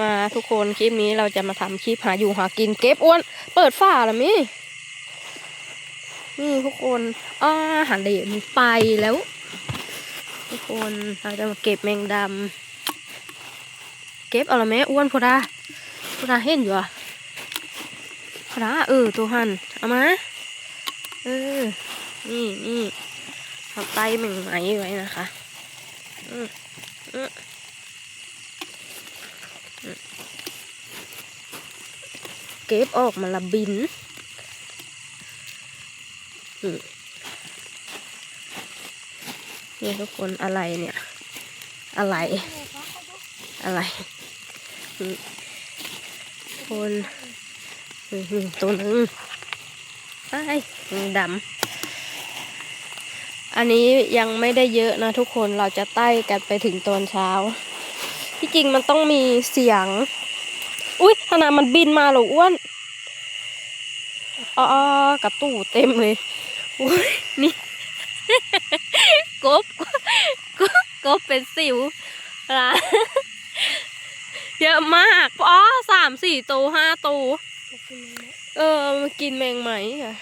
มาทุกคนคลิปนี้เราจะมาทำคลิปหาอยู่หากินเก็บอ้วน เปิดฝ้าแล้วมินี่ทุกคนอ้าหาเหลมไปแล้ว ทุกคนเราจะมาเก็บแมงดำเก็บเอาละแม่อ้วนพอดาพอดาเห็นอยู่อะพอดาเออตัวหันเอามาเออนี่นี่เอาไตแมงไหมไว้นะคะ อืมอืม เก็บออกมาละบินนี่ทุกคนอะไรเนี่ย อะไร อะไรคนตัวหนึ่งไอ้ดำอันนี้ยังไม่ได้เยอะนะทุกคนเราจะไต่กันไปถึงตอนเช้า ที่จริงมันต้องมีเสียง อุ้ยขนาดมันบินมาเหรออ้วนอ๋อกระตู้เต็มเลยอุ้ยนี่กบกบกบเป็นสิวนะเยอะมากอ๋อสามสี่ตัวห้าตัวเออมากินแมงไหมค่ะ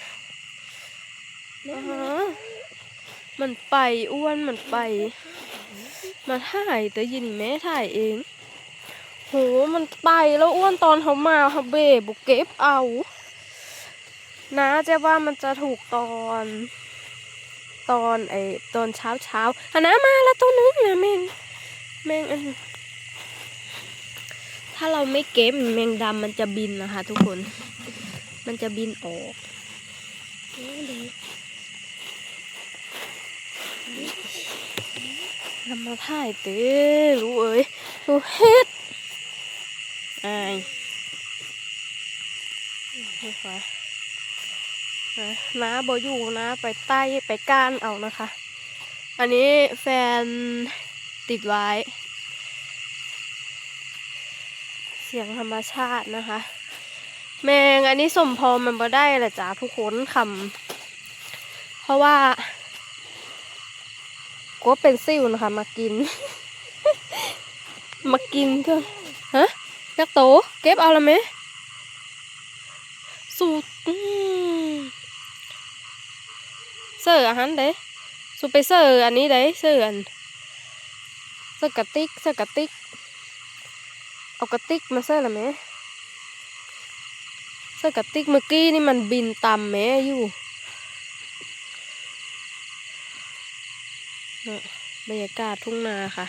อ่าฮะมันไปอ้วนมันไป มาถ่ายแต่ยินแม่ถ่ายเองโหมันไปแล้วอ้วนตอนเขามาเขาเบบุกเก็บเอา นะเจ๊ว่ามันจะถูกตอน ตอนไอตอนเช้าเช้าอันนะมาแล้วตัวนึงนะแมงแมงอันถ้าเราไม่เก็บแมงดำมันจะบินนะคะ ทุกคน มันจะบินออกทำมาถ่ายเต้รู้เอ้ยรู้เฮ็ด อายนี่ค่ะน้าบอยู่นะไปใต้ไปก้านเอานะคะ อันนี้แฟนติดไว้ เสียงธรรมชาตินะคะ แมงอันนี้สมพรมันบ่ได้แหละจ้าทุกคนคำเพราะว่าก็เป็นซิ่วนะคะ มากิน มากินก็ฮะ ยักษ์โต เก็บเอาละไหมสูตรเสิร์อาหารเด้สูไปเสิร์อันนี้เด้เสิร์อันเสิร์กระติกเสิร์กระติกเอากระติกมาเสิร์ละไหมเสิร์กระติกเมื่อกี้นี่มันบินตามแม่อยู่บรรยากาศทุ่งนาค่ะ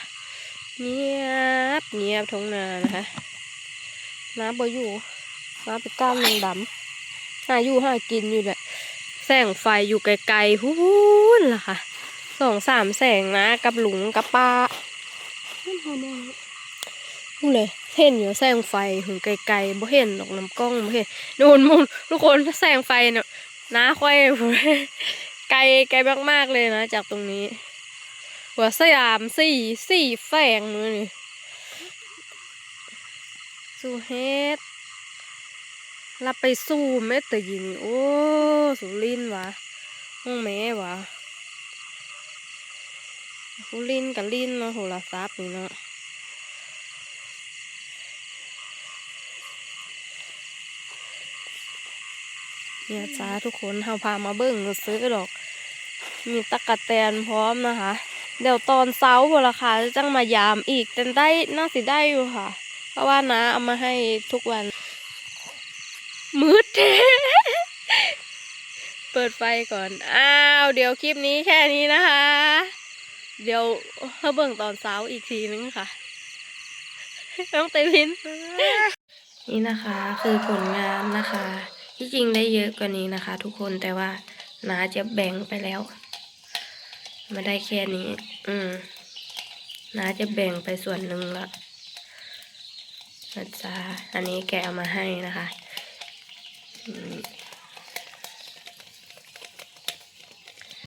เงียบเงียบท้องนานะคะ น้ำบ่อยู่น้ำไปก้ามแมงดำหาอยู่หากินอยู่แหละ แสงไฟอยู่ไกลๆพูนล่ะค่ะสองสามแสงนะกับหลุงกับป้าพูดเลยเห็นอยู่แสงไฟถึงไกลๆบ่เห็นดอกน้ำกล้องบ่เห็นนู่นมุนทุกคนแสงไฟเนี่ยน้าค่อยไกลไกลมากๆเลยนะ จากตรงนี้หัวสยามสี่สี่แฝงมือนี่ สู้เฮ็ดรับไปสู้แม่แต่ยินโอ้สุรินวะห้องแม่วะสุรินกับลินเนาะโหราทรัพย์นี่เนาะเนี่ยจ้าทุกคนเฮาพามาเบิ่งซื้อดอก มีตะกะแตนพร้อมนะคะ เดี๋ยวตอนเช้าพอละค่ะจะจังมายามอีกแต่ได้น่าสิได้อยู่ค่ะ เพราะว่าน้าเอามาให้ทุกวัน มืดเปิดไฟก่อน อ้าว เดี๋ยวคลิปนี้แค่นี้นะคะ เดี๋ยวเขาเบิ่งตอนเช้าอีกทีนึงค่ะ ต้องเตวิน นี่นะคะคือผลงานนะคะ ที่จริงได้เยอะกว่านี้นะคะ ทุกคนแต่ว่าน้าจะแบ่งไปแล้ว มาได้แค่นี้ อืมน้าจะแบ่งไปส่วนหนึ่งละ นะจ๊ะอันนี้แกเอามาให้นะคะ